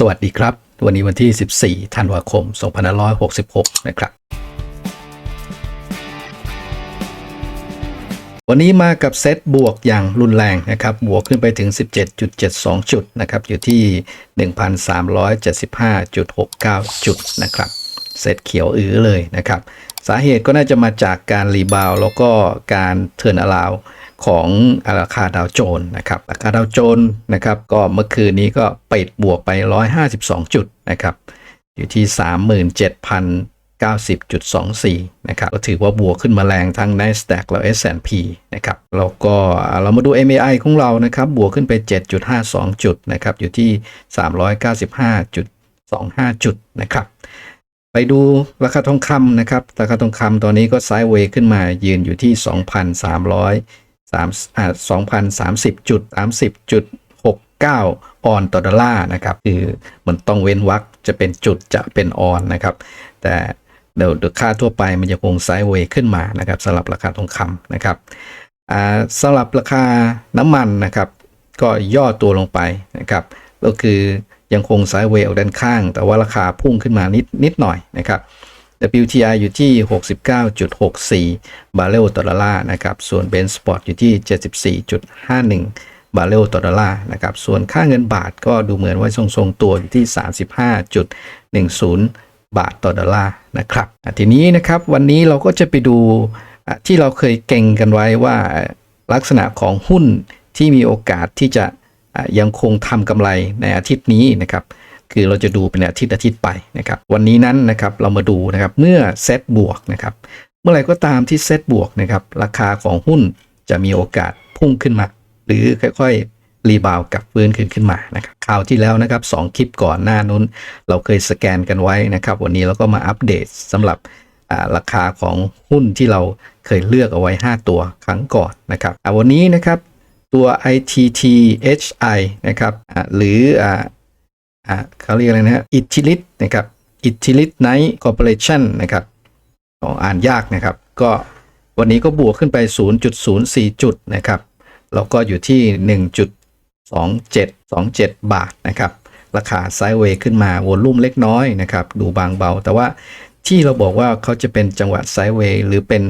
สวัสดีครับ วันนี้วันที่ 14 ธันวาคม 2566 นะครับ วันนี้มากับเซตบวกอย่างรุนแรงนะครับ บวกขึ้นไปถึง 17.72 จุดนะครับ อยู่ที่ 1,375.69 จุดนะครับ เซตเขียวอื้อเลยนะครับ สาเหตุก็น่าจะมาจากการรีบาวแล้วก็การเทิร์นอลาว ของราคาดาวโจนส์นะครับราคาดาวโจนส์นะครับก็เมื่อคืนนี้ก็ปิดบวกไป 152 จุดนะครับอยู่ที่ 37,090.24นะครับก็ถือว่าบวกขึ้นมาแรงทั้ง NASDAQ แล้ว S&P นะครับแล้วก็เรามาดู MAI ของเรานะครับบวกขึ้นไป 7.52 จุดนะครับอยู่ที่ 395.25 จุดนะครับไปดูราคาทองคำนะครับ ราคาทองคำตอนนี้ก็ไซด์เวย์ขึ้นมายืนอยู่ที่ 2,300 3อ่า2,030จุด30จุด69ออนต่อดอลลาร์นะครับ คือมันต้องเว้นวรรคจะเป็นจุดจะเป็นออนนะครับ แต่เดี๋ยวเดี๋ยวค่าทั่วไปมันจะคงไซด์เวย์ขึ้นมานะครับสำหรับราคาทองคำนะครับอ่าสำหรับราคาน้ำมันนะครับ ก็ย่อตัวลงไปนะครับก็คือยังคงไซด์เวย์ออกด้านข้าง แต่ว่าราคาพุ่งขึ้นมานิดนิดหน่อยนะครับ WTI อยู่ที่ 69.64 บาร์เรลต่อดอลลาร์นะครับ ส่วน Brent Spot อยู่ที่ 74.51 บาร์เรลต่อดอลลาร์นะครับ ส่วนค่าเงินบาทก็ดูเหมือนว่าทรงๆตัวอยู่ที่ 35.10 บาทต่อดอลลาร์นะครับ ทีนี้นะครับวันนี้เราก็จะไปดูที่เราเคยเก่งกันไว้ว่าลักษณะของหุ้นที่มีโอกาสที่จะยังคงทำกำไรในอาทิตย์นี้นะครับ คือเราจะดูเป็นอาทิตย์อาทิตย์ไปนะครับวันนี้นั้นนะครับเรามาดูนะครับเมื่อเซตบวกนะครับเมื่อไหร่ก็ตามที่เซตบวกนะครับราคาของหุ้นจะมีโอกาสพุ่งขึ้นมา หรือค่อยๆรีบาวกับฟื้นขึ้นขึ้นมานะครับคราวที่แล้วนะครับสองคลิปก่อนหน้านู้น เราเคยสแกนกันไว้นะครับ วันนี้เราก็มาอัปเดตสำหรับราคาของหุ้นที่เราเคยเลือกเอาไว้ 5 ตัวครั้งก่อนนะครับวันนี้นะครับตัว ITTHI นะครับหรือ อ่าเขาเรียกอะไรนะฮะอิทธิลิตนะครับอิทธิลิตไนท์คอร์ปอเรชั่นนะครับอ๋ออ่านยากนะครับ ก็วันนี้ก็บวกขึ้นไป 0.04 จุดนะครับแล้วก็อยู่ที่ 1.2727 บาทนะครับ ราคาไซด์เวย์ขึ้นมาวอลุ่มเล็กน้อยนะครับ ดูบางเบา แต่ว่าที่เราบอกว่าเขาจะเป็นจังหวะไซด์เวย์หรือเป็น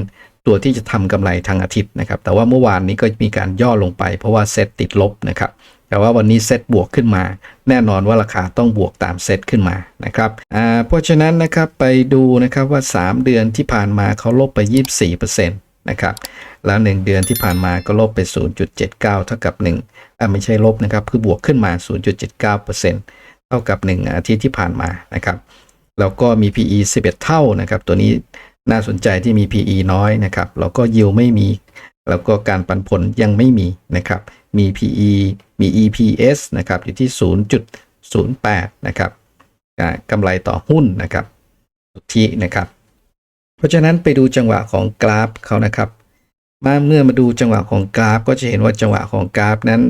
ตัวที่จะทำกำไรทางอาทิตย์นะครับ แต่ว่าเมื่อวานนี้ก็มีการย่อลงไปเพราะว่าเซ็ตติดลบนะครับ แต่ว่าวันนี้เซตบวกขึ้นมา แน่นอนว่าราคาต้องบวกตามเซตขึ้นมานะครับเพราะฉะนั้นนะครับไปดูนะครับว่า 3 เดือนที่ผ่านมาเขาลบไป 24%นะครับแล้ว 1 เดือนที่ผ่านมาก็ลบไป 0.79 เท่ากับ1อ่าไม่ใช่ลบนะครับ คือบวกขึ้นมา 0.79%เท่ากับ 1 อาทิตย์ที่ผ่านมานะครับแล้วก็มี PE 11 เท่านะครับ ตัวนี้น่าสนใจที่มี PE น้อยนะครับแล้วก็ยิวไม่มี แล้วก็การปันผลยังไม่มีนะครับมี PE มี EPS นะครับอยู่ที่ 0.08 นะครับกำไรต่อหุ้นนะครับสุทธินะครับ เพราะฉะนั้นไปดูจังหวะของกราฟเขานะครับมาเมื่อมาดูจังหวะของกราฟ ก็จะเห็นว่าจังหวะของกราฟนั้น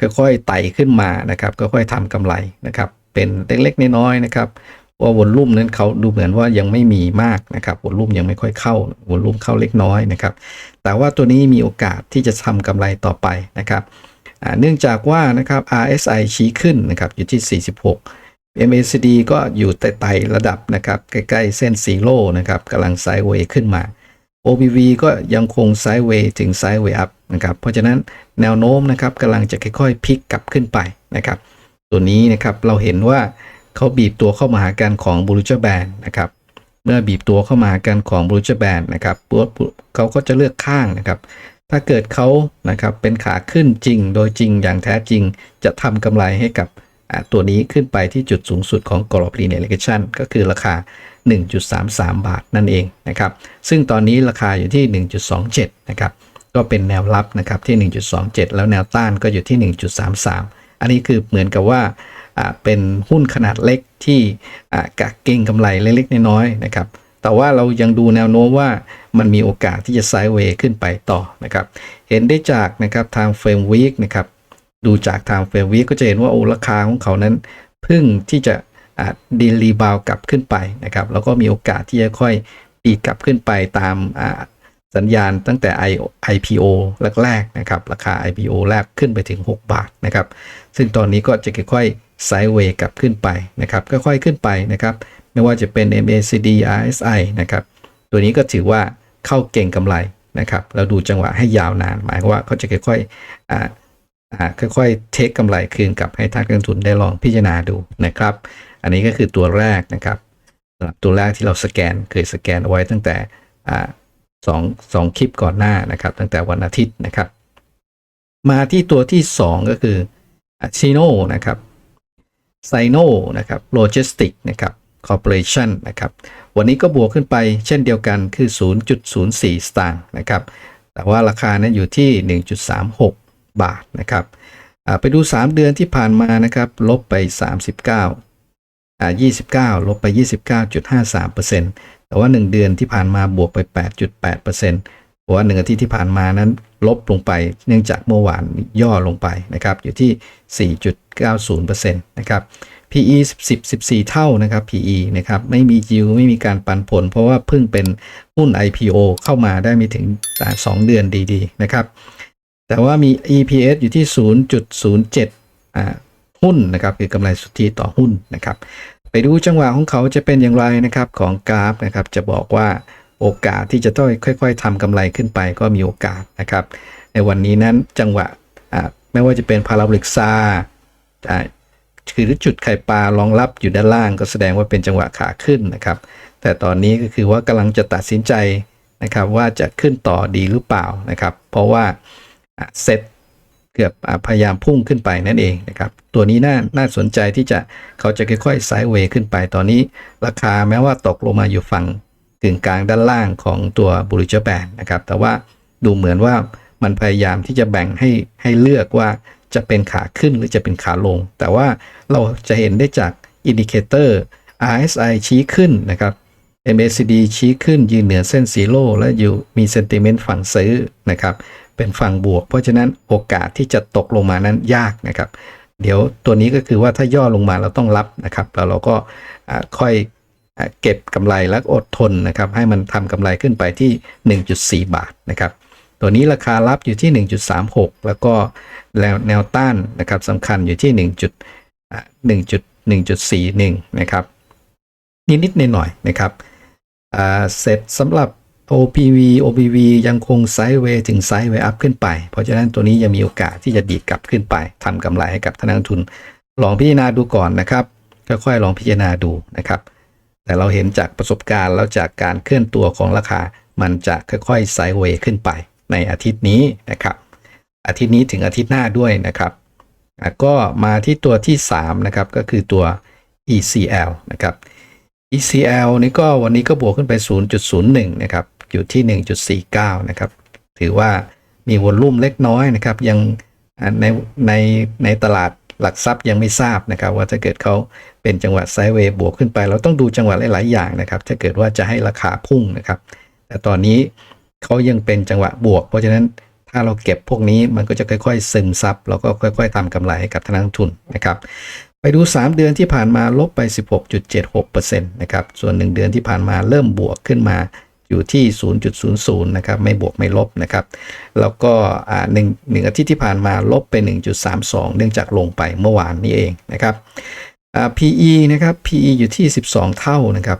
ค่อยๆไต่ขึ้นมานะครับค่อยๆทำกำไรนะครับ เป็นเล็กๆน้อยๆนะครับว่าวอลลุ่มนั้นเขาดูเหมือนว่ายังไม่มีมากนะครับวอลลุ่มยังไม่ค่อยเข้าวอลลุ่มเข้าเล็กน้อยนะครับ แต่ว่าตัวนี้มีโอกาสที่จะทำกำไรต่อไปนะครับ เนื่องจากว่านะครับ RSI ชี้ขึ้นนะครับอยู่ที่ 46 MACD ก็อยู่ไต่ระดับนะครับใกล้ๆเส้นซีโร่นะครับกำลังไซด์เวย์ขึ้นมา OBV ก็ยังคงไซด์เวย์ถึงไซด์เวย์อัพนะครับเพราะฉะนั้นแนวโน้มนะครับกำลังจะค่อยๆพลิกกลับขึ้นไปนะครับ ตัวนี้นะครับเราเห็นว่าเขาบีบตัวเข้ามาหากันของบูรูจแบนนะครับเมื่อบีบตัวเข้ามาหากันของบูรูจแบนนะครับเขาก็จะเลือกข้างนะครับ ถ้าเกิดเขานะครับเป็นขาขึ้นจริง โดยจริงอย่างแท้จริง จะทำกำไรให้กับตัวนี้ขึ้นไปที่จุดสูงสุดของกรอบ linear regression ก็คือราคา 1.33 บาทนั่นเองนะครับ ซึ่งตอนนี้ราคาอยู่ที่ 1.27 นะครับ ก็เป็นแนวรับนะครับที่ 1.27 แล้วแนวต้านก็อยู่ที่ 1.33 อันนี้คือเหมือนกับว่าเป็นหุ้นขนาดเล็กที่อ่ากักเก็งกำไรเล็กๆน้อยๆนะครับ แต่ว่าเรายังดูแนวโน้มว่ามันมีโอกาสที่จะไซด์เวย์ขึ้นไปต่อนะครับ เห็นได้จากนะครับทางเฟรมวีคนะครับ ดูจากทางเฟรมวีคก็จะเห็นว่าโอ้ราคาของเขานั้นเพึ่งที่จะดีรีบาวกลับขึ้นไปนะครับ แล้วก็มีโอกาสที่จะค่อยตีกลับขึ้นไปตามสัญญาณตั้งแต่ I IPO แรกๆนะครับ ราคา IPO แรกขึ้นไปถึง 6 บาทนะครับ ซึ่งตอนนี้ก็จะค่อยๆไซด์เวย์กลับขึ้นไปนะครับ ค่อยๆขึ้นไปนะครับ ไม่ว่าจะเป็น MACD RSI นะครับ ตัวนี้ก็ถือว่าเข้าเก่งกำไรนะครับเราดูจังหวะให้ยาวนาน หมายความว่าเขาจะค่อยๆอ่าอ่าค่อยๆเทคกำไรคืนกลับให้ท่างการลงทุนได้ลองพิจารณาดูนะครับ อันนี้ก็คือตัวแรกนะครับสำหรับตัวแรกที่เราสแกนเคยสแกนเอาไว้ตั้งแต่อ่าสองสองคลิปก่อนหน้านะครับ ตั้งแต่วันอาทิตย์นะครับ มาที่ตัวที่ 2 ก็คือชิโนนะครับไซโนนะครับโลจิสติกนะครับ คอร์ปอเรชันนะครับวันนี้ก็บวกขึ้นไปเช่นเดียวกันคือ 0.04 สตางค์นะครับแต่ว่าราคานั้นอยู่ที่ 1.36 บาทนะครับไปดู 3 เดือนที่ผ่านมานะครับลบไป 39 29 ลบไป 29.53%แต่ว่า 1 เดือนที่ผ่านมาบวกไป 8.8%เพราะว่า 1 อาทิตย์ที่ผ่านมานั้นลบลงไป เนื่องจากเมื่อวานย่อลงไปนะครับอยู่ที่ 4.90%นะครับ PE 10 14 เท่านะครับ PE นะครับไม่มียิวไม่มีการปันผล เพราะว่าเพิ่งเป็นหุ้น IPO เข้ามาได้ไม่ถึง2เดือนดีๆนะครับ แต่ว่ามี EPS อยู่ที่ 0.07อ่าหุ้นนะครับคือกำไรสุทธิต่อหุ้นนะครับ ไปดูจังหวะของเขาจะเป็นอย่างไรนะครับของกราฟนะครับจะบอกว่าโอกาสที่จะต้องค่อยๆทำกำไรขึ้นไปก็มีโอกาสนะครับ ในวันนี้นั้นจังหวะอ่าไม่ว่าจะเป็นพาราบลิกซา คือจุดไข่ปลารองรับอยู่ด้านล่าง ก็แสดงว่าเป็นจังหวะขาขึ้นนะครับ แต่ตอนนี้ก็คือว่ากำลังจะตัดสินใจนะครับว่าจะขึ้นต่อดีหรือเปล่านะครับ เพราะว่าเซ็ตเกือบพยายามพุ่งขึ้นไปนั่นเองนะครับ ตัวนี้น่าน่าสนใจที่จะเขาจะค่อยๆไซด์เวย์ขึ้นไป ตอนนี้ราคาแม้ว่าตกลงมาอยู่ฝั่งกึ่งกลางด้านล่างของตัวบุริจแบนนะครับ แต่ว่าดูเหมือนว่ามันพยายามที่จะแบ่งให้ให้เลือกว่า จะเป็นขาขึ้นหรือจะเป็นขาลง แต่ว่าเราจะเห็นได้จากอินดิเคเตอร์ RSI ชี้ขึ้นนะครับ MACD ชี้ขึ้นยืนเหนือเส้นสีโลและอยู่มีเซนติเมนต์ฝั่งซื้อนะครับเป็นฝั่งบวก เพราะฉะนั้นโอกาสที่จะตกลงมานั้นยากนะครับ เดี๋ยวตัวนี้ก็คือว่าถ้าย่อลงมาเราต้องรับนะครับ แล้วเราก็ค่อยเก็บกำไรและอดทนนะครับ ให้มันทำกำไรขึ้นไปที่ 1.4 บาทนะครับ ตัวนี้ราคารับอยู่ที่ 1.36 แล้วก็แล้วแนวต้านนะครับสำคัญอยู่ที่ 1.1.1.41 นะครับนิดๆหน่อยๆนะครับเสร็จสำหรับ OPV OPV ยังคงไซด์เวย์ถึงไซด์เวย์อัพขึ้นไป เพราะฉะนั้นตัวนี้ยังมีโอกาสที่จะดีดกลับขึ้นไปทำกำไรให้กับท่านนักทุน ลองพิจารณาดูก่อนนะครับค่อยๆลองพิจารณาดูนะครับ แต่เราเห็นจากประสบการณ์แล้วจากการเคลื่อนตัวของราคา มันจะค่อยๆไซด์เวย์ขึ้นไป ในอาทิตย์นี้นะครับ อาทิตย์นี้ถึงอาทิตย์หน้าด้วยนะครับก็มาที่ตัวที่3นะครับก็คือตัว ECL นะครับ ECL นี่ก็วันนี้ก็บวกขึ้นไป 0.01 นะครับ อยู่ที่ 1.49 นะครับ ถือว่ามีวอลลุ่มเล็กน้อยนะครับ ยังในในในตลาดหลักทรัพย์ยังไม่ทราบนะครับ ว่าถ้าเกิดเขาเป็นจังหวะไซด์เวย์บวกขึ้นไป เราต้องดูจังหวะหลาย ๆ อย่างนะครับ ถ้าเกิดว่าจะให้ราคาพุ่งนะครับ แต่ตอนนี้ เขายังเป็นจังหวะบวก เพราะฉะนั้นถ้าเราเก็บพวกนี้มันก็จะค่อย ๆ ซึมซับแล้วก็ค่อย ๆทำกำไรให้กับทนักลงทุนนะครับ ไปดู 3 เดือนที่ผ่านมาลบไป 16.76%นะครับส่วน 1 เดือนที่ผ่านมาเริ่มบวกขึ้นมาอยู่ที่ 0.00 นะครับ ไม่บวกไม่ลบนะครับ แล้วก็หนึ่งหนึ่งอาทิตย์ที่ผ่านมาลบไป 1.32 เนื่องจากลงไปเมื่อวานนี้เองนะครับ PE นะครับ PE อยู่ที่ 12 เท่านะครับ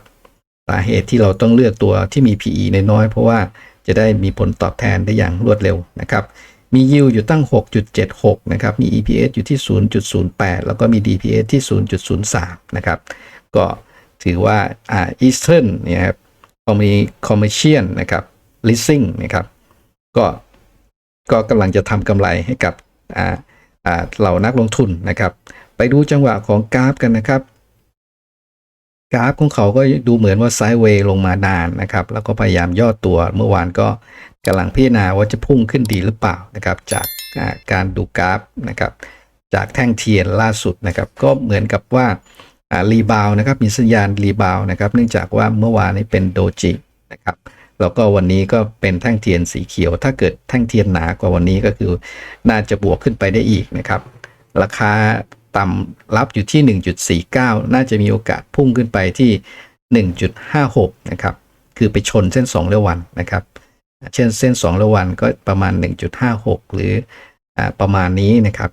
สาเหตุที่เราต้องเลือกตัวที่มี PE น้อยๆเพราะว่า จะได้มีผลตอบแทนได้อย่างรวดเร็วนะครับมี yield อยู่ตั้ง 6.76 นะครับ มี EPS อยู่ที่ 0.08 แล้วก็มี DPS ที่ 0.03 นะครับ ก็ถือว่า อ่า Eastern เนี่ยครับก็มี Commercial นะครับ Leasing นะครับ ก็ ก็กำลังจะทำกำไรให้กับ อ่า อ่า เหล่านักลงทุนนะครับ ไปดูจังหวะของกราฟกันนะครับ กราฟของเขาก็ดูเหมือนว่าไซด์เวย์ลงมานานนะครับ แล้วก็พยายามย่อตัวเมื่อวานก็กำลังพิจารณาว่าจะพุ่งขึ้นดีหรือเปล่านะครับ จากการดูกราฟนะครับ จากแท่งเทียนล่าสุดนะครับ ก็เหมือนกับว่าอ่ารีบาวนะครับมีสัญญาณรีบาวนะครับ เนื่องจากว่าเมื่อวานนี้เป็นโดจินะครับแล้วก็วันนี้ก็เป็นแท่งเทียนสีเขียว ถ้าเกิดแท่งเทียนหนากว่าวันนี้ก็คือ น่าจะบวกขึ้นไปได้อีกนะครับ ราคา ต่ำรับอยู่ที่ 1.49 น่าจะมีโอกาสพุ่งขึ้นไปที่ 1.56 นะครับ คือไปชนเส้น2เรวันนะครับ เช่นเส้น2ระวันก็ประมาณ 1.56 หรืออประมาณนี้นะครับ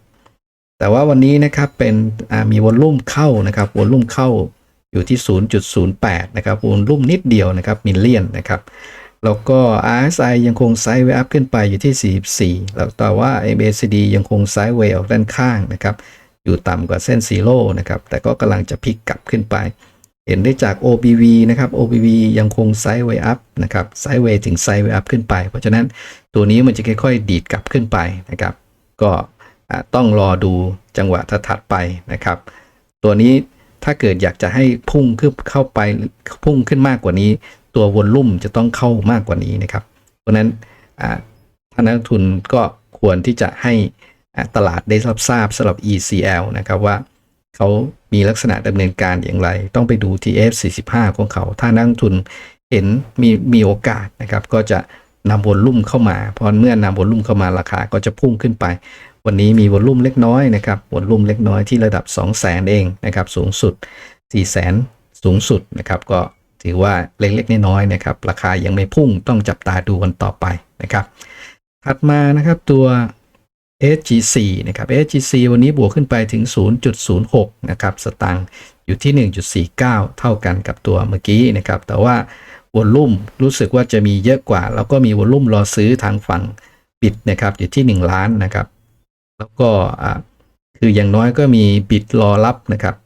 แต่ว่าวันนี้นะครับเป็นมีวอลลุ่มเข้านะครับวอลลุ่มเข้าอยู่ที่ 0.08 นะครับวอลลุ่มนิดเดียวนะครับมิลเลียนนะครับแล้วก็ RSI ยังคงไซด์เวอัพขึ้นไปอยู่ที่ 44 แล้วแต่ว่า MACD ยังคงไซด์เวออกด้านข้างนะครับ อยู่ต่ำกว่าเส้นซีโร่นะครับแต่ก็กำลังจะพลิกกลับขึ้นไป เห็นได้จาก OBV นะครับ OBV ยังคงไซด์เวย์อัพนะครับไซด์เวย์ถึงไซด์เวย์อัพขึ้นไป เพราะฉะนั้นตัวนี้มันจะค่อยๆ ดีดกลับขึ้นไปนะครับ ก็ต้องรอดูจังหวะถัดไปนะครับ ตัวนี้ถ้าเกิดอยากจะให้พุ่งขึ้นเข้าไปพุ่งขึ้นมากกว่านี้ ตัววอลลุ่มจะต้องเข้ามากกว่านี้นะครับ เพราะฉะนั้นท่านนักทุนก็ควรที่จะให้ ตลาดได้รับทราบสำหรับ ECL นะครับว่าเขามีลักษณะดำเนินการอย่างไร ต้องไปดู TF45 ของเขา ถ้านักทุนเห็นมีมีโอกาสนะครับ ก็จะนำวอลลุ่มเข้ามาเพราะเมื่อนำวอลลุ่มเข้ามาราคาก็จะพุ่งขึ้นไป วันนี้มีวอลลุ่มเล็กน้อยนะครับวอลลุ่มเล็กน้อยที่ระดับ 2 0 0แสนเองนะครับ สูงสุด 4 0 0แสนสูงสุดนะครับก็ถือว่าเล็กๆน้อยๆนะครับ ราคายังไม่พุ่งต้องจับตาดูกันต่อไปนะครับ ถัดมานะครับตัว SGC นะครับ SGC วันนี้บวกขึ้นไปถึง 0.06 นะครับ สตางค์อยู่ที่ 1.49 เท่ากันกับตัวเมื่อกี้นะครับ แต่ว่าวอลลุ่มรู้สึกว่าจะมีเยอะกว่า แล้วก็มีวอลลุ่มรอซื้อทางฝั่งบิดนะครับอยู่ที่ 1 ล้านนะครับ แล้วก็คืออย่างน้อยก็มีบิดรอรับนะครับ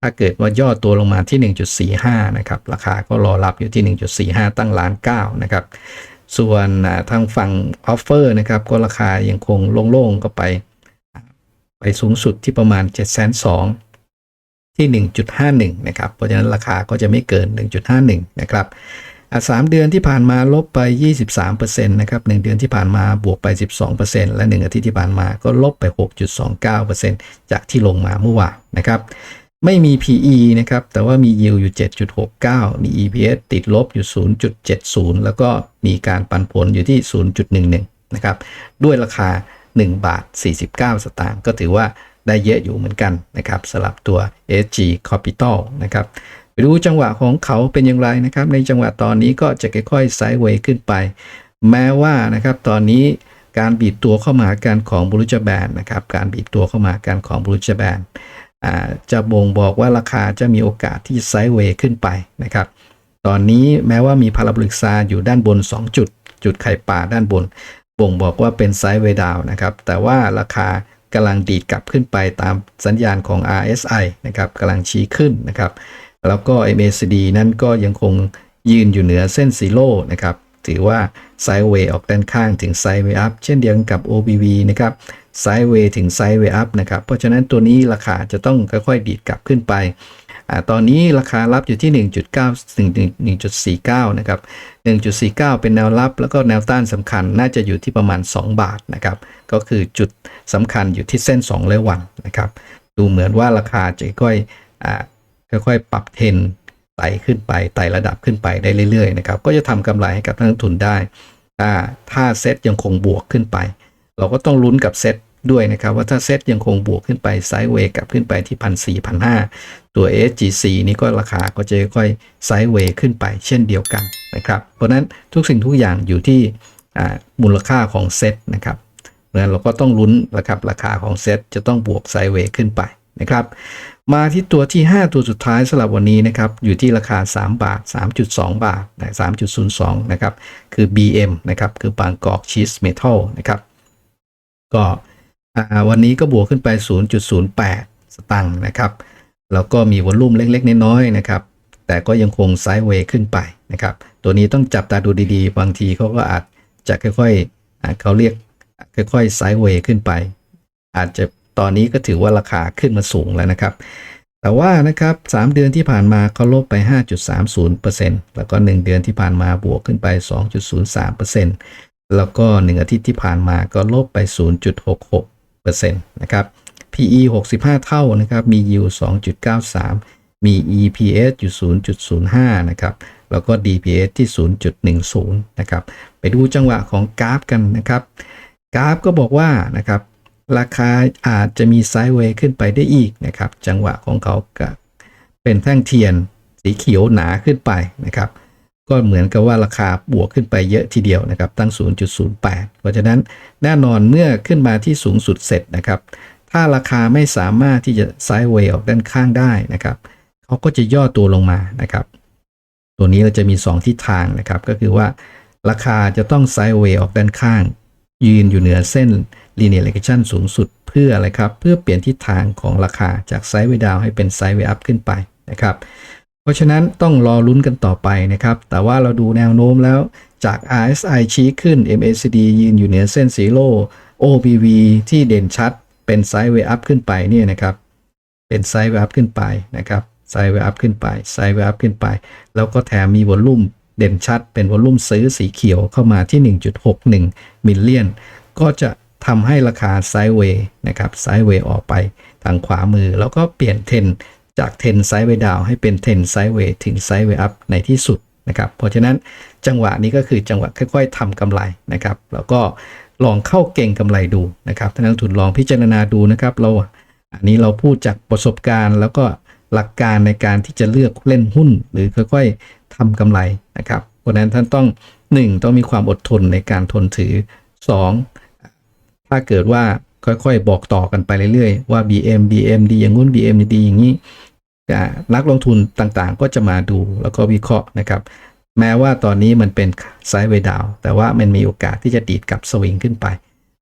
ถ้าเกิดว่าย่อตัวลงมาที่ 1.45 นะครับ ราคาก็รอรับอยู่ที่ 1.45 ตั้งล้าน9นะครับ ส่วนทางฝั่งออฟเฟอร์นะครับก็ราคายังคงโล่งๆก็ไป ไปสูงสุดที่ประมาณ 7 2 0 0 0ที่ 1.51 นะครับ เพราะฉะนั้นราคาก็จะไม่เกิน 1.51 นะครับอะ3เดือนที่ผ่านมาลบไป 23%นะครับ1เดือนที่ผ่านมาบวกไป 12%และ 1 อาทิตย์ที่ผ่านมาก็ลบไป 6.29%จากที่ลงมาเมื่อวานนะครับ ไม่มี PE นะครับ แต่ว่ามี yield อยู่ 7.69 มี EPS ติดลบอยู่ 0.70 แล้วก็มีการปันผลอยู่ที่ 0.11 นะครับ ด้วยราคา 1 บาท 49 สตางค์ ก็ถือว่าได้เยอะอยู่เหมือนกันนะครับสำหรับตัว SG Capital นะครับไปดูจังหวะของเขาเป็นอย่างไรนะครับ ในจังหวะตอนนี้ก็จะค่อยๆไซด์เวย์ขึ้นไป แม้ว่านะครับตอนนี้การบีบตัวเข้ามาหากันของบรูจแบนนะครับการบีบตัวเข้ามาหากันของบรูจแบน จะบ่งบอกว่าราคาจะมีโอกาสที่ไซด์เวย์ขึ้นไปนะครับ ตอนนี้แม้ว่ามีพาราบลิกซาอยู่ด้านบน 2 จุด จุดไข่ป่าด้านบน บ่งบอกว่าเป็นไซด์เวย์ดาวนะครับ แต่ว่าราคากำลังดีดกลับขึ้นไปตามสัญญาณของ RSI นะครับกำลังชี้ขึ้นนะครับ แล้วก็ MACD นั่นก็ยังคงยืนอยู่เหนือเส้นซีโร่นะครับ ถือว่าไซด์เวย์ออกด้านข้างถึงไซด์เวย์อัพเช่นเดียวกันกับ OBV นะครับไซด์เวย์ถึงไซด์เวย์อัพนะครับ เพราะฉะนั้นตัวนี้ราคาจะต้องค่อยๆ ดีดกลับขึ้นไปอตอนนี้ราคารับอยู่ที่ 1.9 1.49 นะครับ 1.49 เป็นแนวรับแล้วก็แนวต้านสำคัญน่าจะอยู่ที่ประมาณ 2 บาทนะครับ ก็คือจุดสำคัญอยู่ที่เส้น2ร้อยวันนะครับ ดูเหมือนว่าราคาจะค่อยๆอ่าค่อยๆ ปรับเทรน ไต่ขึ้นไปไต่ระดับขึ้นไปได้เรื่อยๆนะครับก็จะทำกำไรให้กับนักลงทุนได้ ถ้าถ้าเซ็ตยังคงบวกขึ้นไป เราก็ต้องลุ้นกับเซ็ตด้วยนะครับว่าถ้าเซ็ตยังคงบวกขึ้นไปไซด์เวย์กลับขึ้นไปที่พันสี่พันห้าตัว SGC นี่ก็ราคาก็จะค่อยไซด์เวย์ขึ้นไปเช่นเดียวกันนะครับเพราะนั้นทุกสิ่งทุกอย่างอยู่ที่มูลค่าของเซ็ตนะครับเพราะนั้นเราก็ต้องลุ้นนะครับราคาของเซ็ตจะต้องบวกไซด์เวย์ขึ้นไปนะครับ มาที่ตัวที่ 5 ตัวสุดท้ายสำหรับวันนี้นะครับอยู่ที่ราคา 3 บาท 3.2 บาทนะ3.02 นะครับ คือ BM นะครับ คือบางกอกชีสเมทัลนะครับ ก็วันนี้ก็บวกขึ้นไป 0.08 สตังค์นะครับ แล้วก็มีวอลลุ่มเล็ก ๆ น้อยๆนะครับ แต่ก็ยังคงไซด์เวย์ขึ้นไปนะครับ ตัวนี้ต้องจับตาดูดีๆ บางทีเขาก็อาจจะค่อยๆเขาเรียกค่อยๆไซด์เวย์ขึ้นไป อาจจะ ตอนนี้ก็ถือว่าราคาขึ้นมาสูงแล้วนะครับ แต่ว่านะครับ 3 เดือนที่ผ่านมาเขาลบไป 5.30%แล้วก็ 1 เดือนที่ผ่านมาบวกขึ้นไป 2.03%แล้วก็ 1 อาทิตย์ที่ผ่านมาก็ลบไป 0.66%นะครับ PE 65 เท่านะครับ มี yield 2.93 มี EPS อยู่ 0.05 นะครับ แล้วก็ DPS ที่ 0.10 นะครับ ไปดูจังหวะของกราฟกันนะครับ กราฟก็บอกว่านะครับ ราคาอาจจะมีไซด์เวย์ขึ้นไปได้อีกนะครับ จังหวะของเขาก็เป็นแท่งเทียนสีเขียวหนาขึ้นไปนะครับ ก็เหมือนกับว่าราคาบวกขึ้นไปเยอะทีเดียวนะครับ ตั้ง 0.08 เพราะฉะนั้นแน่นอนเมื่อขึ้นมาที่สูงสุดเสร็จนะครับ ถ้าราคาไม่สามารถที่จะไซด์เวย์ออกด้านข้างได้นะครับเขาก็จะย่อตัวลงมานะครับ ตัวนี้เราจะมี 2 ทิศทางนะครับ ก็คือว่าราคาจะต้องไซด์เวย์ออกด้านข้าง ยืนอยู่เหนือเส้น linear regression สูงสุดเพื่ออะไรครับ เพื่อเปลี่ยนทิศทางของราคาจากไซด์เวย์ดาวให้เป็นไซด์เวย์อัพขึ้นไปนะครับ เพราะฉะนั้นต้องรอลุ้นกันต่อไปนะครับ แต่ว่าเราดูแนวโน้มแล้วจาก RSI ชี้ขึ้น MACD ยืนอยู่เหนือเส้นสีโล OBV ที่เด่นชัดเป็นไซด์เวย์อัพขึ้นไปเนี่ยนะครับ เป็นไซด์เวย์อัพขึ้นไปนะครับไซด์เวย์อัพขึ้นไปไซด์เวย์อัพขึ้นไป แล้วก็แถมมีวอลลุ่มเด่นชัดเป็นวอลลุ่มซื้อสีเขียวเข้ามาที่ 1.61มิลเลียนก็จะ ทำให้ราคาไซด์เวย์นะครับไซด์เวย์ออกไปทางขวามือ แล้วก็เปลี่ยนเทรนจากเทรนไซด์เวย์ดาวให้เป็นเทรนไซด์เวย์ถึงไซด์เวย์อัพในที่สุดนะครับเพราะฉะนั้นจังหวะนี้ก็คือจังหวะค่อยๆทำกำไรนะครับแล้วก็ลองเข้าเก่งกำไรดูนะครับท่านนักลงทุนลองพิจารณาดูนะครับเราอันนี้เราพูดจากประสบการณ์แล้วก็หลักการในการที่จะเลือกเล่นหุ้น หรือค่อยๆทำกำไรนะครับเพราะฉะนั้นท่านต้อง 1 ต้องมีความอดทนในการทนถือ 2 ถ้าเกิดว่าค่อยๆ บอกต่อกันไปเรื่อยๆ ว่า BM BM ดีอย่างงู้น BM ดีอย่างนี้นักลงทุนต่างๆ ก็จะมาดูแล้วก็วิเคราะห์นะครับ แม้ว่าตอนนี้มันเป็นไซด์เวดาว แต่ว่ามันมีโอกาสที่จะดีดกลับสวิงขึ้นไป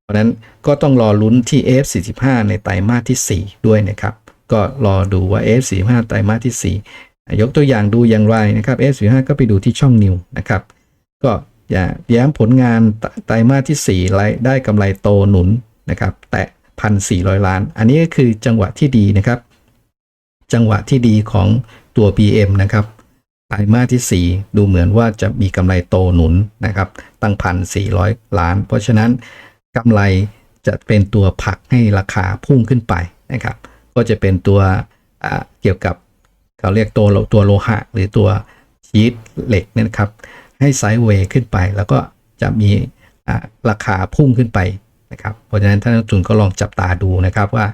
เพราะฉะนั้นก็ต้องรอลุ้นที่ F45 ในไตรมาสที่ 4 ด้วยนะครับ ก็รอดูว่า F45 ไตรมาสที่ 4 ยกตัวอย่างดูอย่างไรนะครับ F45 ก็ไปดูที่ช่องนิวนะครับ ก็ อย่าแย้มผลงานไตตรมาสที่4รายได้กำไรโตหนุนนะครับแตะพันสี่ล้าน อันนี้ก็คือจังหวะที่ดีนะครับ จังหวะที่ดีของตัว BM นะครับไตรมาสที่ 4 ดูเหมือนว่าจะมีกำไรโตหนุนนะครับตั้งพันสี่ร้อยล้าน เพราะฉะนั้นกำไรจะเป็นตัวผลักให้ราคาพุ่งขึ้นไปนะครับ ก็จะเป็นตัวเกี่ยวกับเขาเรียกตัวตัวโลหะ หรือตัวชีตเหล็กเนี่ยนะครับ ให้ไซด์เวย์ขึ้นไป แล้วก็จะมีราคาพุ่งขึ้นไปนะครับเพราะฉะนั้นท่านนักลงทุนก็ลองจับตาดูนะครับว่า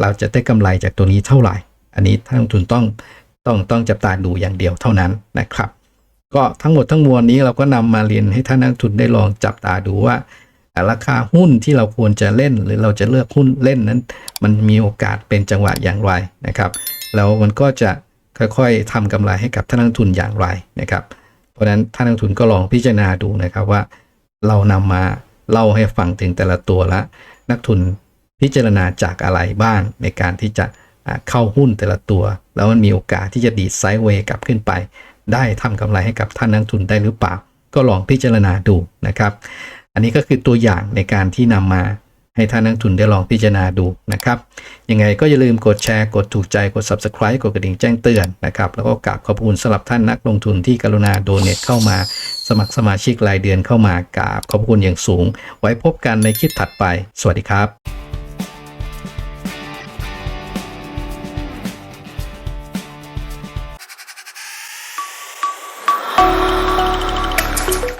เราจะได้กำไรจากตัวนี้เท่าไหร่ อันนี้ท่านนักลงทุนต้องต้องต้องจับตาดูอย่างเดียวเท่านั้นนะครับ ก็ทั้งหมดทั้งมวลนี้เราก็นำมาเรียนให้ท่านนักลงทุนได้ลองจับตาดูว่าราคาหุ้นที่เราควรจะเล่นหรือเราจะเลือกหุ้นเล่นนั้น มันมีโอกาสเป็นจังหวะอย่างไรนะครับ แล้วมันก็จะค่อยๆทำกำไรให้กับท่านนักลงทุนอย่างไรนะครับ เพราะนั้นท่านนักทุนก็ลองพิจารณาดูนะครับว่า เรานำมาเล่าให้ฟังถึงแต่ละตัวละ นักทุนพิจารณาจากอะไรบ้างในการที่จะเข้าหุ้นแต่ละตัว แล้วมันมีโอกาสที่จะดีดไซด์เวย์กลับขึ้นไป ได้ทำกำไรให้กับท่านนักทุนได้หรือเปล่า ก็ลองพิจารณาดูนะครับ อันนี้ก็คือตัวอย่างในการที่นำมา ให้ท่านนักทุนได้ลองพิจารณาดูนะครับยังไงก็อย่าลืมกดแชร์กดถูกใจกด subscribe กดกระดิ่งแจ้งเตือนนะครับแล้วก็กราบขอบคุณสำหรับท่านนักลงทุนที่กรุณาโดเน a เข้ามา สมัครสมาชิกรายเดือนเข้ามากราบขอบคุณอย่างสูง ไว้พบกันในคลิปถัดไป สวัสดีครับ